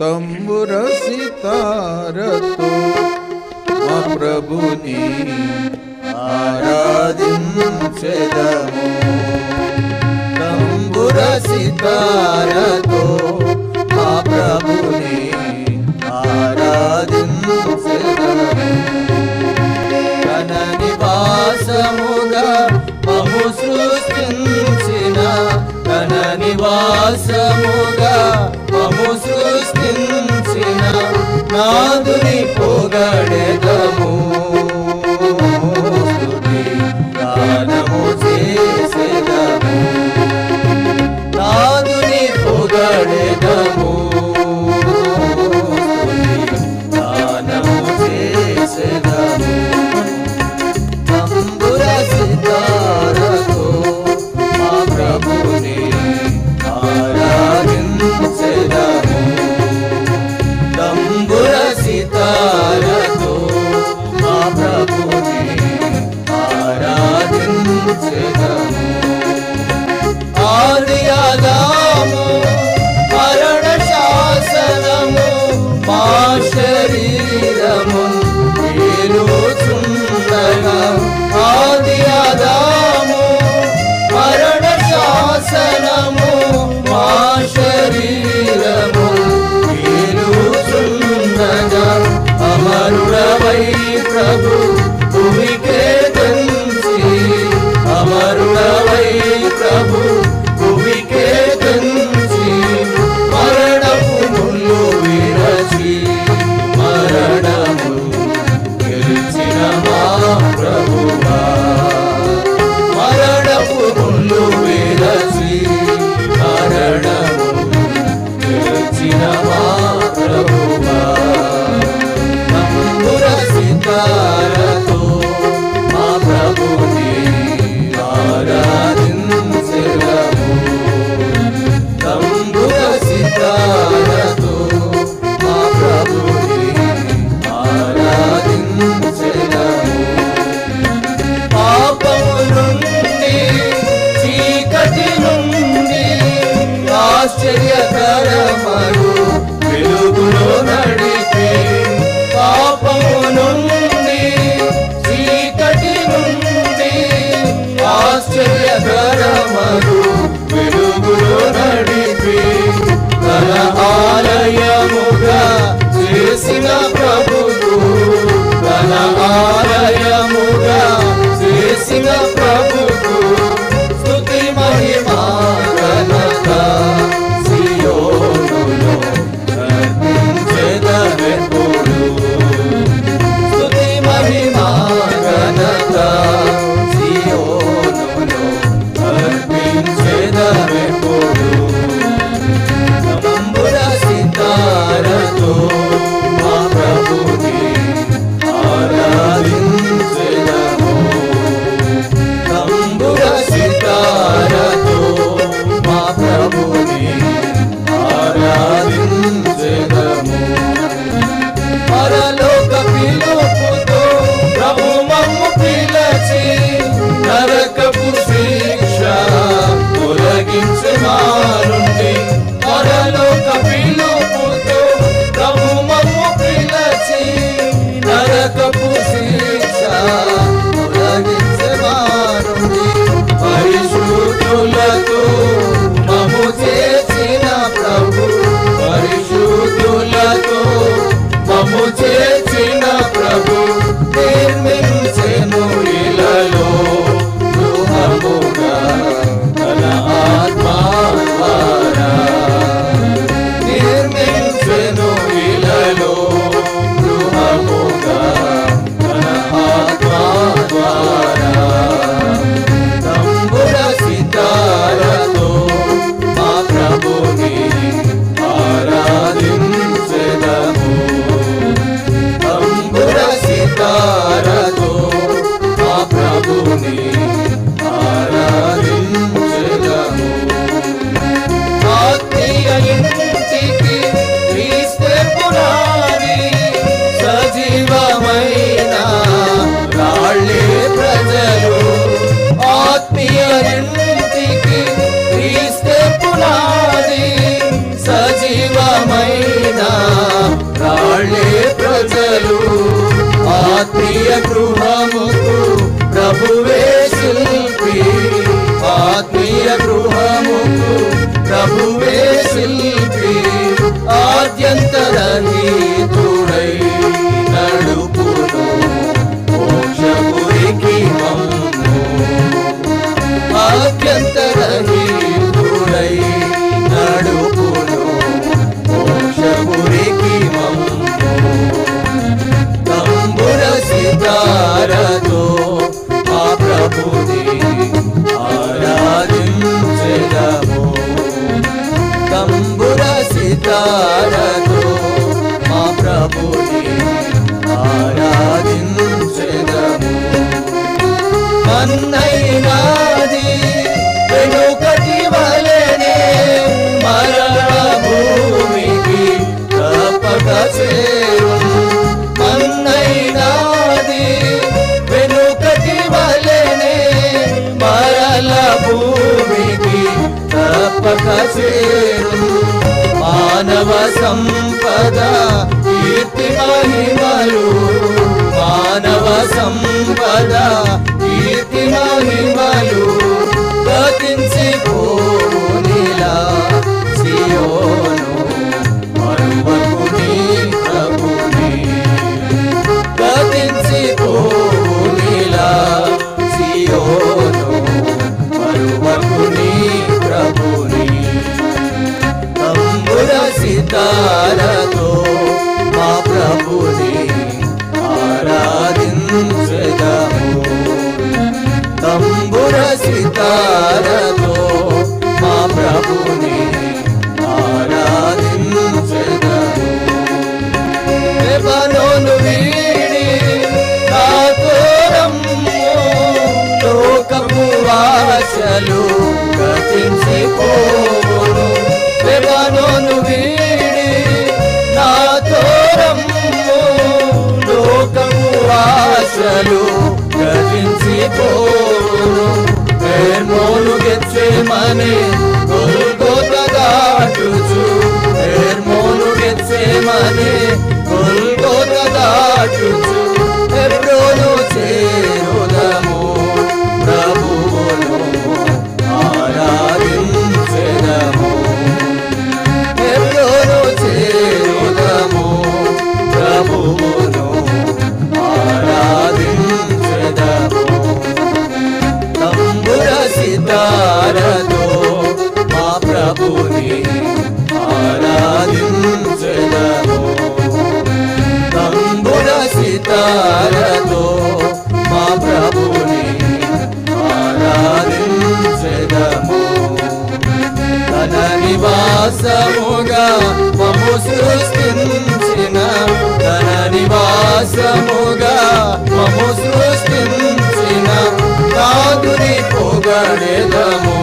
తంబుర సితారతో మా ప్రభుని ఆరాధించెదము. తంబుర సితారతో మా ప్రభుని నాదుని పొగడదా ஆதியாதா பியரில் తప్పక చేరు మానవ సంపద కీర్తి మహిమలు. మానవ సంపద కీర్తి మహిమలు. గతించి పోనిలా సియోను. వాసలు గతించిపోవును లెబనోను వీడి నా తోరము లోకము ఆశలు తంబుర మా ప్రభుని ఆరాధించెదము తంబుర సితారతో మా ప్రభుని ఆరాధించెదము. తన నివాసముగా మము సృష్టించిన తన నివాసముగా మము సృష్టి కాదుని